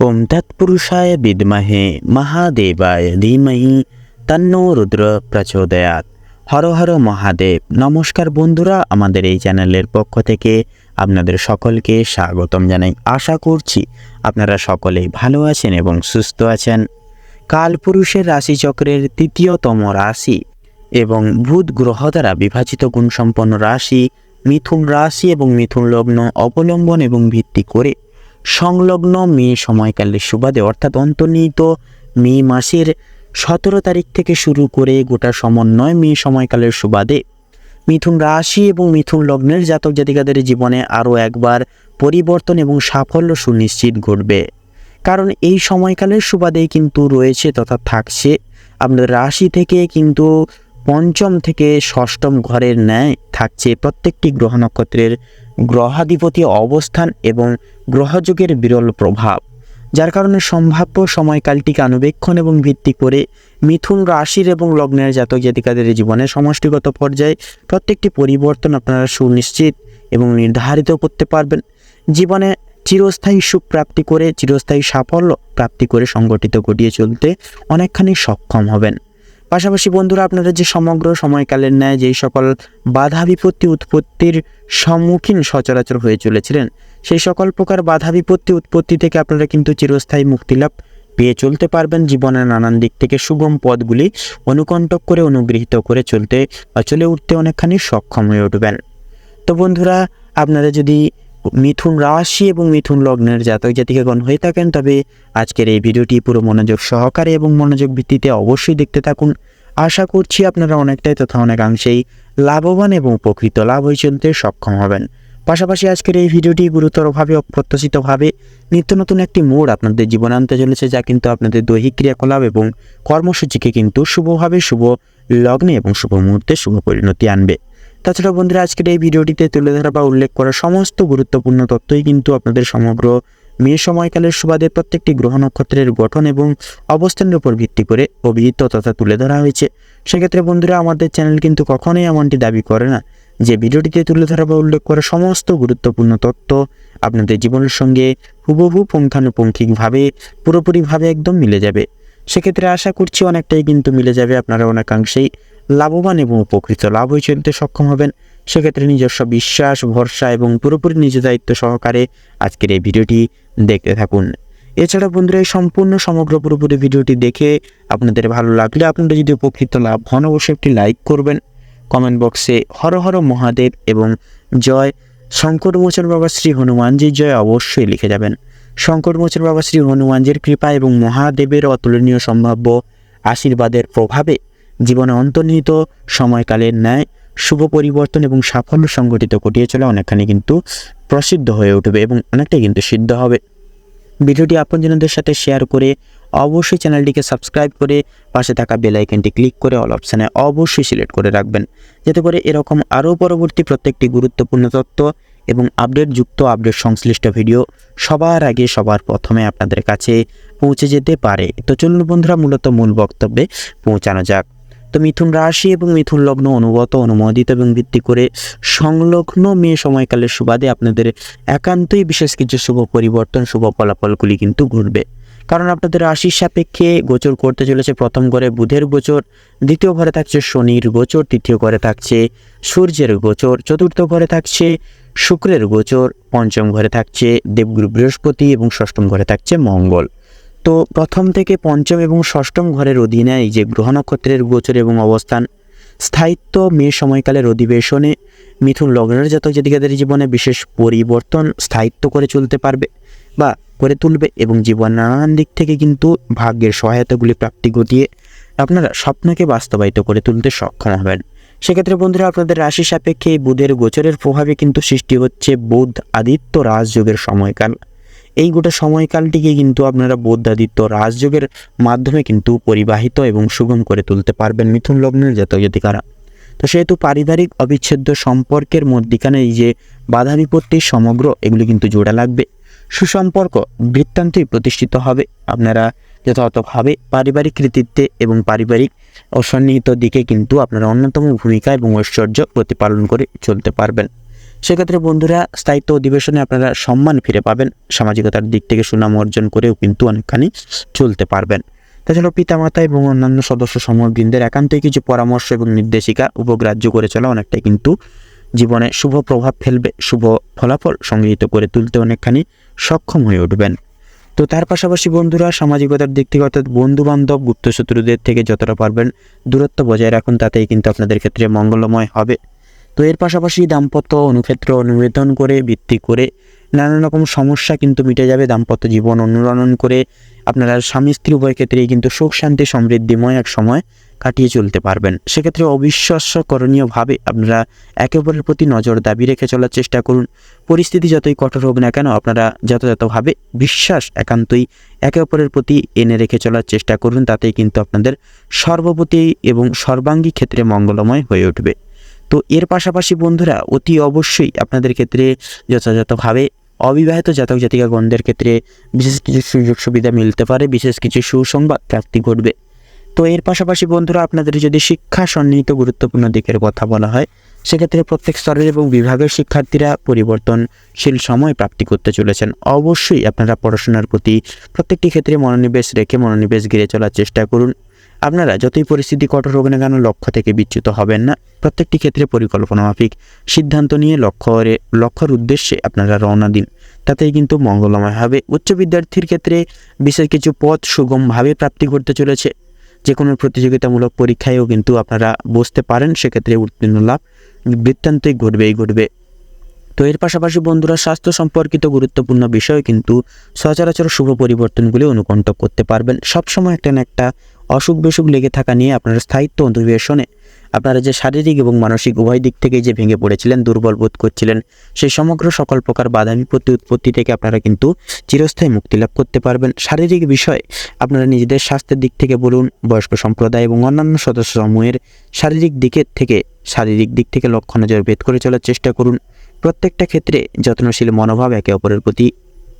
ওম তৎপুরুষায় বিদ্মহে মহাদেবায় ধীমহি তন্নো রুদ্র প্রচোদয়াত হর হর মহাদেব, নমস্কার বন্ধুরা আমাদের এই চ্যানেলের পক্ষ থেকে আপনাদের সকলকে স্বাগতম জানাই। আশা করছি আপনারা সকলেই ভালো আছেন এবং সুস্থ আছেন। কালপুরুষের রাশিচক্রের তৃতীয়তম রাশি এবং বুধ গ্রহ দ্বারা বিভাজিত গুণসম্পন্ন রাশি, মিথুন রাশি এবং মিথুন লগ্ন অবলম্বন এবং ভিত্তি করে সংলগ্ন মে সময়কালের সুবাদে, অর্থাৎ অন্তর্নিহিত মে মাসের সতেরো তারিখ থেকে শুরু করে গোটা সমন্বয় মে সময়কালের সুবাদে, মিথুন রাশি এবং মিথুন লগ্নের জাতক জাতিকাদের জীবনে আরও একবার পরিবর্তন এবং সাফল্য সুনিশ্চিত ঘটবে। কারণ এই সময়কালের সুবাদেই কিন্তু রয়েছে তথা থাকছে। আপনার রাশি থেকে কিন্তু পঞ্চম থেকে ষষ্ঠম ঘরের ন্যায় থাকছে প্রত্যেকটি গ্রহ নক্ষত্রের গ্রহাধিপতি অবস্থান এবং গ্রহযোগের বিরল প্রভাব, যার কারণে সম্ভাব্য সময়কালটিকে আনুবেক্ষণ এবং ভিত্তি করে মিথুন রাশির এবং লগ্নের জাতক জাতিকাদের জীবনে সমষ্টিগত পর্যায়ে প্রত্যেকটি পরিবর্তন আপনারা সুনিশ্চিত এবং নির্ধারিত করতে পারবেন। জীবনে চিরস্থায়ী সুখ প্রাপ্তি করে, চিরস্থায়ী সাফল্য প্রাপ্তি করে সংগঠিত ঘটিয়ে চলতে অনেকখানি সক্ষম হবেন। পাশাপাশি বন্ধুরা আপনারা যে সমগ্র সময়কালের ন্যায় যেই সকল বাধা বিপত্তি উৎপত্তির সম্মুখীন সচরাচর হয়ে চলেছিলেন, সেই সকল প্রকার বাধা বিপত্তি উৎপত্তি থেকে আপনারা কিন্তু চিরস্থায়ী মুক্তিলাভ পেয়ে চলতে পারবেন জীবনের নানান দিক থেকে সুগম পদগুলি অনুকণ্টক করে, অনুগৃহীত করে চলতে বা চলে উঠতে অনেকখানি সক্ষম হয়ে উঠবেন। তো বন্ধুরা, আপনারা যদি মিথুন রাশি এবং মিথুন লগ্নের জাতক জাতিকাগণ হয়ে থাকেন, তবে আজকের এই ভিডিওটি পুরো মনোযোগ সহকারে এবং মনোযোগ ভিত্তিতে অবশ্যই দেখতে থাকুন। আশা করছি আপনারা অনেকটাই তথা অনেকাংশেই লাভবান এবং উপকৃত লাভ চলতে সক্ষম হবেন। পাশাপাশি আজকের এই ভিডিওটি গুরুতরভাবে অপ্রত্যাশিতভাবে নিত্য নতুন একটি মোড় আপনাদের জীবনে আনতে চলেছে, যা কিন্তু আপনাদের দৈহিক ক্রিয়াকলাপ এবং কর্মসূচিকে কিন্তু শুভভাবে শুভ লগ্নে এবং শুভ মুহূর্তে শুভ পরিণতি আনবে। তাছাড়া বন্ধুরা, আজকের এই ভিডিওটিতে তুলে ধরা বা উল্লেখ করা সমস্ত গুরুত্বপূর্ণ তথ্যই কিন্তু আপনাদের সমগ্র মে সময়কালের সুবাদে প্রত্যেকটি গ্রহ নক্ষত্রের গঠন এবং অবস্থানের উপর ভিত্তি করে অভিহিত তথা তুলে ধরা হয়েছে। সেক্ষেত্রে বন্ধুরা, আমাদের চ্যানেল কিন্তু কখনোই এমনটি দাবি করে না যে ভিডিওটিতে তুলে ধরা বা উল্লেখ করা সমস্ত গুরুত্বপূর্ণ তথ্য আপনাদের জীবনের সঙ্গে হুবহু পুঙ্খানুপুঙ্খিকভাবে, পুরোপুরিভাবে একদম মিলে যাবে। সেক্ষেত্রে আশা করছি অনেকটাই কিন্তু মিলে যাবে আপনারা অনেকাংশেই। লাভবান এবং উপকৃত। লাভ হয়ে চলতে সক্ষম হবেন। সেক্ষেত্রে নিজস্ব বিশ্বাস, ভরসা এবং পুরোপুরি নিজ দায়িত্ব সহকারে আজকের এই ভিডিওটি দেখতে থাকুন। এছাড়া বন্ধুরা, এই সম্পূর্ণ সমগ্র পুরোপুরি ভিডিওটি দেখে আপনাদের ভালো লাগলে আপনারা যদি উপকৃত লাভ হন, অবশ্যই একটি লাইক করবেন। কমেন্ট বক্সে হর হর মহাদেব এবং জয় শঙ্কর মোচন বাবা শ্রী হনুমানজির জয় অবশ্যই লিখে যাবেন। শঙ্কর মোচন বাবা শ্রী হনুমানজির কৃপা এবং মহাদেবের অতুলনীয় সম্ভাব্য আশীর্বাদের প্রভাবে জীবনে অন্তর্নিহিত সময়কালের ন্যায়, শুভ পরিবর্তন এবং সাফল্য সংগঠিত ঘটিয়ে চলে অনেকখানি কিন্তু প্রসিদ্ধ হয়ে উঠবে এবং অনেকটাই কিন্তু সিদ্ধ হবে। ভিডিওটি আপনজনদের সাথে শেয়ার করে অবশ্যই চ্যানেলটিকে সাবস্ক্রাইব করে পাশে থাকা বেল আইকনটি ক্লিক করে অল অপশানে অবশ্যই সিলেক্ট করে রাখবেন, যাতে করে এরকম আরও পরবর্তী প্রত্যেকটি গুরুত্বপূর্ণ তথ্য এবং আপডেটযুক্ত আপডেট সংশ্লিষ্ট ভিডিও সবার আগে, সবার প্রথমে আপনাদের কাছে পৌঁছে যেতে পারে। তো চলুন বন্ধুরা, মূলত মূল বক্তব্যে পৌঁছানো যাক। তো মিথুন রাশি এবং মিথুন লগ্ন অনুগত, অনুমোদিত এবং ভিত্তি করে সংলগ্ন মে সময়কালের সুবাদে আপনাদের একান্তই বিশেষ কিছু শুভ পরিবর্তন, শুভ ফলাফলগুলি কিন্তু ঘটবে। কারণ আপনাদের রাশির সাপেক্ষে গোচর করতে চলেছে প্রথম ঘরে বুধের গোচর, দ্বিতীয় ঘরে থাকছে শনির গোচর, তৃতীয় ঘরে থাকছে সূর্যের গোচর, চতুর্থ ঘরে থাকছে শুক্রের গোচর, পঞ্চম ঘরে থাকছে দেবগুরু বৃহস্পতি এবং ষষ্ঠম ঘরে থাকছে মঙ্গল। তো প্রথম থেকে পঞ্চম এবং ষষ্ঠম ঘরের অধীনে এই যে গ্রহ নক্ষত্রের গোচর এবং অবস্থান, স্থায়িত্ব, মে সময়কালের অধিবেশনে মিথুন লগ্নের জাতক জাতিকাদের জীবনে বিশেষ পরিবর্তন, স্থায়িত্ব করে চলতে পারবে বা করে তুলবে এবং জীবন নানান দিক থেকে কিন্তু ভাগ্যের সহায়তাগুলি প্রাপ্তি ঘটিয়ে আপনারা স্বপ্নকে বাস্তবায়িত করে তুলতে সক্ষম হবেন। সেক্ষেত্রে বন্ধুরা, আপনাদের রাশি সাপেক্ষে বুধের গোচরের প্রভাবে কিন্তু সৃষ্টি হচ্ছে বুধ আদিত্য রাজযোগের সময়কাল। এই গোটা সময়কালটিকে কিন্তু আপনারা বৌদ্ধাদিত্য রাজযোগের মাধ্যমে কিন্তু পরিবাহিত এবং সুগম করে তুলতে পারবেন মিথুন লগ্নের জাতক তো সেহেতু পারিবারিক অবিচ্ছেদ্য সম্পর্কের মধ্যিখানে এই যে বাধা বিপত্তি সমগ্র এগুলি কিন্তু জোড়া লাগবে। সুসম্পর্ক বৃত্তান্তই প্রতিষ্ঠিত হবে। আপনারা যথাযথভাবে পারিবারিক কৃতিত্বে এবং পারিবারিক অসন্নিহিত দিকে কিন্তু আপনারা অন্যতম ভূমিকা এবং ঐশ্বর্য প্রতিপালন করে চলতে পারবেন। সেক্ষেত্রে বন্ধুরা, স্থায়িত্ব অধিবেশনে আপনারা সম্মান ফিরে পাবেন। সামাজিকতার দিক থেকে সুনাম অর্জন করেও কিন্তু অনেকখানি চলতে পারবেন। তাছাড়াও পিতামাতা এবং অন্যান্য সদস্য সমবৃন্দের একান্তই কিছু পরামর্শ এবং নির্দেশিকা উপগ্রাহ্য করে চলা অনেকটাই কিন্তু জীবনে শুভ প্রভাব ফেলবে, শুভ ফলাফল সংগৃহীত করে তুলতে অনেকখানি সক্ষম হয়ে উঠবেন। তো তার পাশাপাশি বন্ধুরা, সামাজিকতার দিক থেকে অর্থাৎ বন্ধু বান্ধব গুপ্ত শত্রুদের থেকে যতটা পারবেন দূরত্ব বজায় রাখুন, তাতেই কিন্তু আপনাদের ক্ষেত্রে মঙ্গলময় হবে। তো এর পাশাপাশি দাম্পত্য অনুক্ষেত্র অনুবেদন করে, ভিত্তি করে নানান রকম সমস্যা কিন্তু মিটে যাবে দাম্পত্য জীবন অনুরণন করে। আপনারা স্বামী স্ত্রী উভয় ক্ষেত্রেই কিন্তু সুখ, শান্তি, সমৃদ্ধিময় এক সময় কাটিয়ে চলতে পারবেন। সেক্ষেত্রে অবিশ্বাস্য করণীয়ভাবে আপনারা একে অপরের প্রতি নজর দাবি রেখে চলার চেষ্টা করুন। পরিস্থিতি যতই কঠোর হোক না কেন, আপনারা যথাযথভাবে বিশ্বাস একান্তই একে অপরের প্রতি এনে রেখে চলার চেষ্টা করুন, তাতেই কিন্তু আপনাদের সর্বপ্রতি এবং সর্বাঙ্গী ক্ষেত্রে মঙ্গলময় হয়ে উঠবে। তো এর পাশাপাশি বন্ধুরা, অতি অবশ্যই আপনাদের ক্ষেত্রে যথাযথভাবে অবিবাহিত জাতক জাতিকাগণদের ক্ষেত্রে বিশেষ কিছু সুযোগ সুবিধা মিলতে পারে, বিশেষ কিছু সুসংবাদ প্রাপ্তি ঘটবে। তো এর পাশাপাশি বন্ধুরা, আপনাদের যদি শিক্ষা সন্নিহিত গুরুত্বপূর্ণ দিকের কথা বলা হয়, সেক্ষেত্রে প্রত্যেক স্তরের এবং বিভাগের শিক্ষার্থীরা পরিবর্তনশীল সময় প্রাপ্তি করতে চলেছেন। অবশ্যই আপনারা পড়াশোনার প্রতি প্রত্যেকটি ক্ষেত্রে মনোনিবেশ রেখে মনোনিবেশ ঘিরে চলার চেষ্টা করুন। আপনারা যতই পরিস্থিতি কঠোর হোক না কেন লক্ষ্য থেকে বিচ্যুত হবেন না। প্রত্যেকটি ক্ষেত্রে পরিকল্পনা মাফিক সিদ্ধান্ত নিয়ে লক্ষ্যরে লক্ষ্যর উদ্দেশ্যে আপনারা রওনা দিন। তাতেই কিন্তু মঙ্গলময় হবে। উচ্চ বিদ্যার্থীর ক্ষেত্রে বিশেষ কিছু পথ সুগমভাবে প্রাপ্তি করতে চলেছে। যে কোনো প্রতিযোগিতামূলক পরীক্ষায়ও কিন্তু আপনারা বসতে পারেন, সেক্ষেত্রে উত্তীর্ণ লাভ বৃত্তান্তই ঘটবেই ঘটবে। তো এর পাশাপাশি বন্ধুরা, স্বাস্থ্য সম্পর্কিত গুরুত্বপূর্ণ বিষয় কিন্তু সচরাচর শুভ পরিবর্তনগুলি অনুকণ্ঠ করতে পারবেন। সবসময় একটা না একটা অসুখ বিসুখ লেগে থাকা নিয়ে আপনার স্থায়িত্ব অধিবেশনে আপনারা যে শারীরিক এবং মানসিক উভয় দিক থেকে যে ভেঙে পড়েছিলেন, দুর্বল বোধ করছিলেন সেই সমগ্র সকল প্রকার বাধা বিপত্তি উৎপত্তি থেকে আপনারা কিন্তু চিরস্থায়ী মুক্তি লাভ করতে পারবেন। শারীরিক বিষয়ে আপনারা নিজেদের স্বাস্থ্যের দিক থেকে বলুন, বয়স্ক সম্প্রদায় এবং অন্যান্য সদস্য সমূহের শারীরিক দিকের থেকে, শারীরিক দিক থেকে লক্ষ্য নজর ভেদ করে চলার চেষ্টা করুন। প্রত্যেকটা ক্ষেত্রে যত্নশীল মনোভাব একে অপরের প্রতি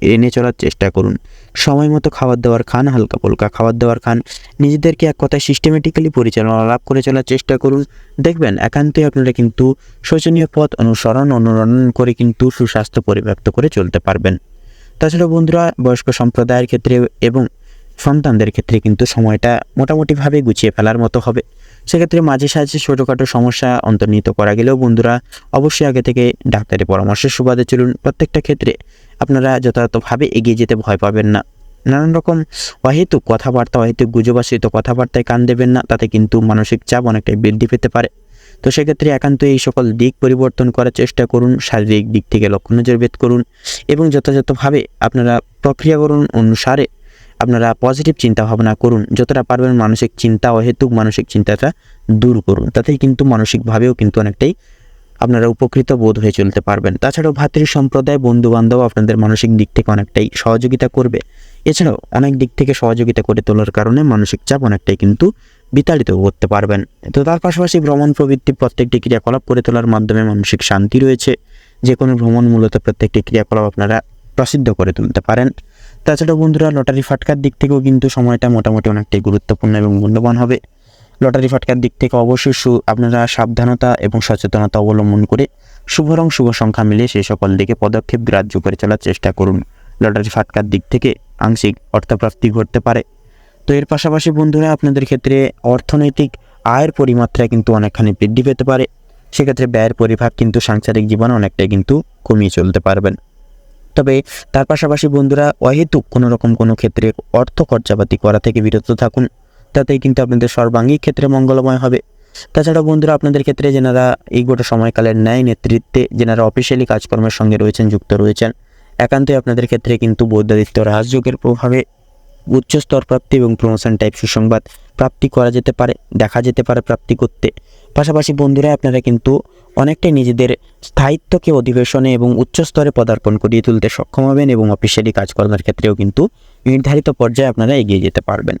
এনে চলার চেষ্টা করুন। সময় মতো খাবার দাবার খান, হালকা ফুলকা খাবার দাবার খান। নিজেদেরকে এক কথায় সিস্টেমেটিক্যালি পরিচালনা লাভ করে চলার চেষ্টা করুন। দেখবেন, একান্তই আপনারা কিন্তু শোচনীয় পথ অনুসরণ, অনুরণন করে কিন্তু সুস্বাস্থ্য পরিব্যাপ্ত করে চলতে পারবেন। তাছাড়া বন্ধুরা, বয়স্ক সম্প্রদায়ের ক্ষেত্রে এবং সন্তানদের ক্ষেত্রে কিন্তু সময়টা মোটামুটিভাবে গুছিয়ে ফেলার মতো হবে। সেক্ষেত্রে মাঝে সাঝে ছোটোখাটো সমস্যা অন্তর্নিহিত করা গেলেও বন্ধুরা অবশ্যই আগে থেকে ডাক্তারের পরামর্শের সুবাদে চলুন। প্রত্যেকটা ক্ষেত্রে আপনারা যথাযথভাবে এগিয়ে যেতে ভয় পাবেন না। নানান রকম অহেতুক কথাবার্তা, অহেতুক গুজবাসিত কথাবার্তায় কান দেবেন না, তাতে কিন্তু মানসিক চাপ অনেকটাই বৃদ্ধি পেতে পারে। তো সেক্ষেত্রে একান্ত এই সকল দিক পরিবর্তন করার চেষ্টা করুন, শারীরিক দিক থেকে লক্ষ্য নজর ভেদ করুন এবং যথাযথভাবে আপনারা প্রক্রিয়াকরণ অনুসারে আপনারা পজিটিভ চিন্তা ভাবনা করুন। যতটা পারবেন মানসিক চিন্তা, অহেতুক মানসিক চিন্তাটা দূর করুন। তাতেই কিন্তু মানসিকভাবেও কিন্তু অনেকটাই আপনারা উপকৃত বোধ হয়ে চলতে পারবেন। তাছাড়াও ভাতৃ সম্প্রদায় বন্ধু বান্ধব আপনাদের মানসিক দিক থেকে অনেকটাই সহযোগিতা করবে। এছাড়াও অনেক দিক থেকে সহযোগিতা করে তোলার কারণে মানসিক চাপ অনেকটাই কিন্তু বিতাড়িত করতে পারবেন। তো তার পাশাপাশি ভ্রমণ প্রবৃত্তি প্রত্যেকটি ক্রিয়াকলাপ করে তোলার মাধ্যমে মানসিক শান্তি রয়েছে। যে কোনো ভ্রমণ মূলত প্রত্যেকটি ক্রিয়াকলাপ আপনারা প্রসিদ্ধ করে তুলতে পারেন। তাছাড়াও বন্ধুরা, লটারি ফাটকার দিক থেকেও কিন্তু সময়টা মোটামুটি অনেকটাই গুরুত্বপূর্ণ এবং মূল্যবান হবে। লটারি ফাটকার দিক থেকে অবশ্যই সু আপনারা সাবধানতা এবং সচেতনতা অবলম্বন করে শুভ রং, শুভ সংখ্যা মিলে সেই সকল দিকে পদক্ষেপ গ্রাহ্য করে চলার চেষ্টা করুন। লটারি ফাটকার দিক থেকে আংশিক অর্থপ্রাপ্তি ঘটতে পারে। তো এর পাশাপাশি বন্ধুরা, আপনাদের ক্ষেত্রে অর্থনৈতিক আয়ের পরিমাত্রা কিন্তু অনেকখানি বৃদ্ধি পেতে পারে। সেক্ষেত্রে ব্যয়ের পরিভাগ কিন্তু সাংসারিক জীবনে অনেকটাই কিন্তু কমিয়ে চলতে পারবেন। তবে তার পাশাপাশি বন্ধুরা অহেতুক কোনো রকম কোনো ক্ষেত্রে অর্থ খরচাপাতি করা থেকে বিরত থাকুন। তাতেই কিন্তু আপনাদের সর্বাঙ্গিক ক্ষেত্রে মঙ্গলময় হবে। তাছাড়া বন্ধুরা, আপনাদের ক্ষেত্রে যেনারা এই গোটা সময়কালের ন্যায় নেতৃত্বে যেনারা অফিসিয়ালি কাজকর্মের সঙ্গে রয়েছেন, যুক্ত রয়েছেন, একান্তই আপনাদের ক্ষেত্রে কিন্তু বৌদ্ধাদিত্য রাজযোগের প্রভাবে উচ্চ স্তর প্রাপ্তি এবং প্রমোশন টাইপ সুসংবাদ প্রাপ্তি করা যেতে পারে, দেখা যেতে পারে প্রাপ্তি করতে। পাশাপাশি বন্ধুরা, আপনারা কিন্তু অনেকটাই নিজেদের স্থায়িত্বকে অধিবেশনে এবং উচ্চ স্তরে পদার্পণ করিয়ে তুলতে সক্ষম হবেন এবং অফিসিয়ালি কাজকর্মের ক্ষেত্রেও কিন্তু নির্ধারিত পর্যায়ে আপনারা এগিয়ে যেতে পারবেন।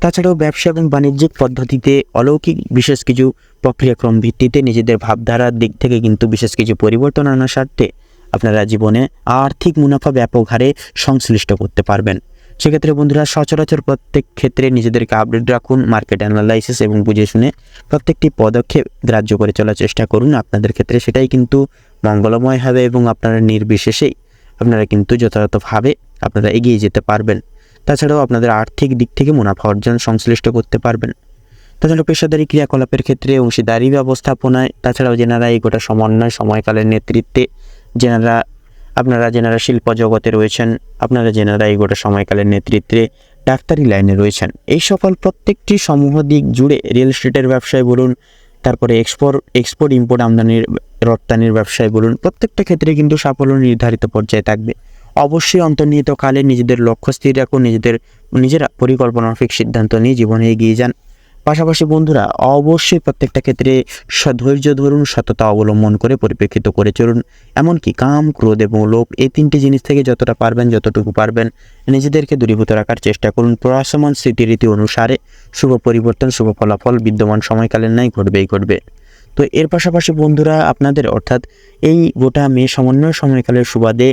তাছাড়াও ব্যবসা এবং বাণিজ্যিক পদ্ধতিতে অলৌকিক বিশেষ কিছু প্রক্রিয়াক্রম ভিত্তিতে নিজেদের ভাবধারার দিক থেকে কিন্তু বিশেষ কিছু পরিবর্তন আনার স্বার্থে আপনারা জীবনে আর্থিক মুনাফা ব্যাপক হারে সংশ্লিষ্ট করতে পারবেন। সেক্ষেত্রে বন্ধুরা সচরাচর প্রত্যেক ক্ষেত্রে নিজেদেরকে আপডেট রাখুন মার্কেট অ্যানালাইসিস এবং বুঝে শুনে প্রত্যেকটি পদক্ষেপ গ্রাহ্য করে চলার চেষ্টা করুন। আপনাদের ক্ষেত্রে সেটাই কিন্তু মঙ্গলময় হবে এবং আপনারা নির্বিশেষেই আপনারা কিন্তু যথাযথভাবে আপনারা এগিয়ে যেতে পারবেন। তাছাড়াও আপনাদের আর্থিক দিক থেকে মুনাফা অর্জন সংশ্লিষ্ট করতে পারবেন। তাছাড়া পেশাদারি ক্রিয়াকলাপের ক্ষেত্রে অংশীদারি ব্যবস্থাপনায়, তাছাড়াও যেনারা এই গোটা সমন্বয়, সময়কালের নেতৃত্বে যেনারা আপনারা যেনারা শিল্প জগতে রয়েছেন, আপনারা যেনারা এই গোটা সময়কালের নেতৃত্বে ডাক্তারি লাইনে রয়েছেন, এই সকল প্রত্যেকটি সমূহ দিক জুড়ে রিয়েল স্টেটের ব্যবসায় বলুন, তারপরে এক্সপোর্ট এক্সপোর্ট ইম্পোর্ট আমদানির, রপ্তানির ব্যবসায় বলুন, প্রত্যেকটা ক্ষেত্রে কিন্তু সাফল্য নির্ধারিত পর্যায়ে থাকবে। অবশ্যই অন্তর্নিহিত কালে নিজেদের লক্ষ্য স্থির রাখুন, নিজেদের, নিজেরা পরিকল্পনা মাফিক সিদ্ধান্ত নিয়ে জীবনে এগিয়ে যান। পাশাপাশি বন্ধুরা, অবশ্যই প্রত্যেকটা ক্ষেত্রে ধৈর্য ধরুন, সততা অবলম্বন করে পরিপ্রেক্ষিত করে চলুন। এমনকি কাম, ক্রোধ এবং লোভ, এই তিনটি জিনিস থেকে যতটা পারবেন, যতটুকু পারবেন, নিজেদেরকে দূরীভূত রাখার চেষ্টা করুন। প্রয়াসমান স্মৃতিরীতি অনুসারে শুভ পরিবর্তন, শুভ ফলাফল, বিদ্যমান সময়কালের নাই ঘটবেই ঘটবে। তো এর পাশাপাশি বন্ধুরা, আপনাদের অর্থাৎ এই গোটা মেয়ে সমন্বয় সময়কালের সুবাদে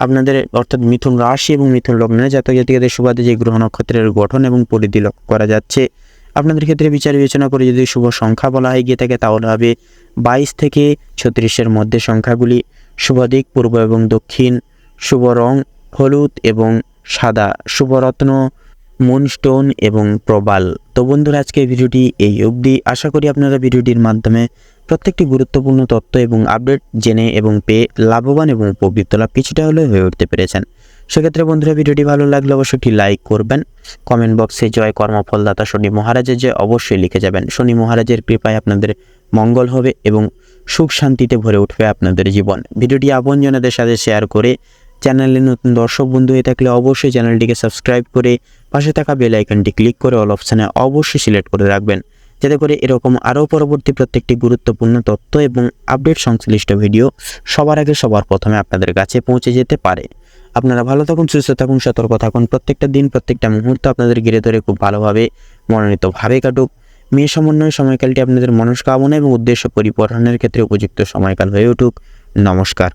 আপনাদের অর্থাৎ মিথুন রাশি এবং মিথুন লগ্নের জাতক জাতিকাদের সুবাদে যে গ্রহ নক্ষত্রের গঠন এবং পরিধি লক্ষ্য করা যাচ্ছে আপনাদের ক্ষেত্রে বিচার বিবেচনা করে যদি শুভ সংখ্যা বলা হয়ে, গিয়ে থাকে, তাহলে হবে বাইশ থেকে ছত্রিশের মধ্যে সংখ্যাগুলি। শুভ দিক, পূর্ব এবং দক্ষিণ। শুভ রং, হলুদ এবং সাদা। শুভরত্ন মুনস্টোন এবং প্রবাল। তো বন্ধুরা আজকে ভিডিওটি এই অবধি। আশা করি আপনারা ভিডিওটির মাধ্যমে প্রত্যেকটি গুরুত্বপূর্ণ তথ্য এবং আপডেট জেনে এবং পেয়ে লাভবান এবং উপকৃত লাভ কিছুটা হলেও হয়ে উঠতে পেরেছেন। সেক্ষেত্রে বন্ধুরা, ভিডিওটি ভালো লাগলে অবশ্যই লাইক করবেন। কমেন্ট বক্সে জয় কর্মফলদাতা শনি মহারাজের জয় অবশ্যই লিখে যাবেন। শনি মহারাজের কৃপায় আপনাদের মঙ্গল হবে এবং সুখ শান্তিতে ভরে উঠবে আপনাদের জীবন। ভিডিওটি আপনজনদের সাথে শেয়ার করে চ্যানেলে নতুন দর্শক বন্ধু হয়ে থাকলে অবশ্যই চ্যানেলটিকে সাবস্ক্রাইব করে পাশে থাকা বেল আইকনটি ক্লিক করে অল অপশানে অবশ্যই সিলেক্ট করে রাখবেন। যাতে করে এরকম আরও পরবর্তী প্রত্যেকটি গুরুত্বপূর্ণ তথ্য এবং আপডেট সংশ্লিষ্ট ভিডিও সবার আগে সবার প্রথমে আপনাদের কাছে পৌঁছে যেতে পারে। আপনারা ভালো থাকুন, সুস্থ থাকুন, সতর্ক থাকুন। প্রত্যেকটা দিন, প্রত্যেকটা মুহূর্ত আপনাদের ঘিরে ধরে খুব ভালোভাবে মনোনীতভাবে কাটুক। মেয়ে সমন্বয় সময়কালটি আপনাদের মনস্কামনা এবং উদ্দেশ্য পরিপূরণের ক্ষেত্রে উপযুক্ত সময়কাল হয়ে উঠুক। নমস্কার।